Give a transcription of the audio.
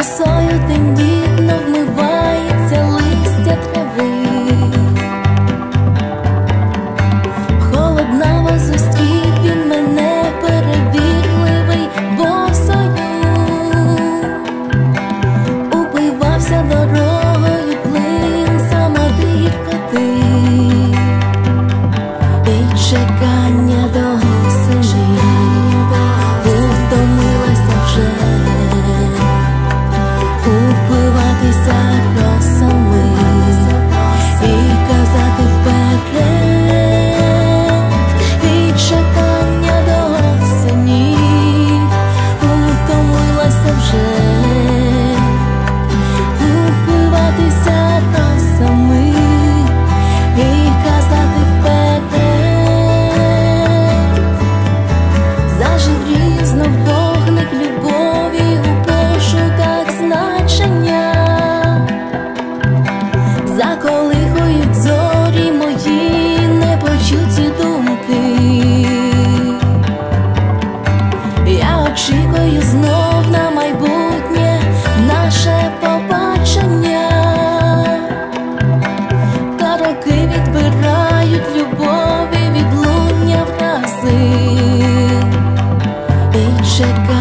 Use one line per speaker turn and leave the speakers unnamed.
росою тендітно вмивається листя трави, холодна зустрів він мене перебірливий босою, упивався дорогою плин самотика ти і чекав. заколихують зорі мої непочуті думки, я очікую знов на майбутнє наше побачення, та роки відбирають любові відлуння врази і чекають.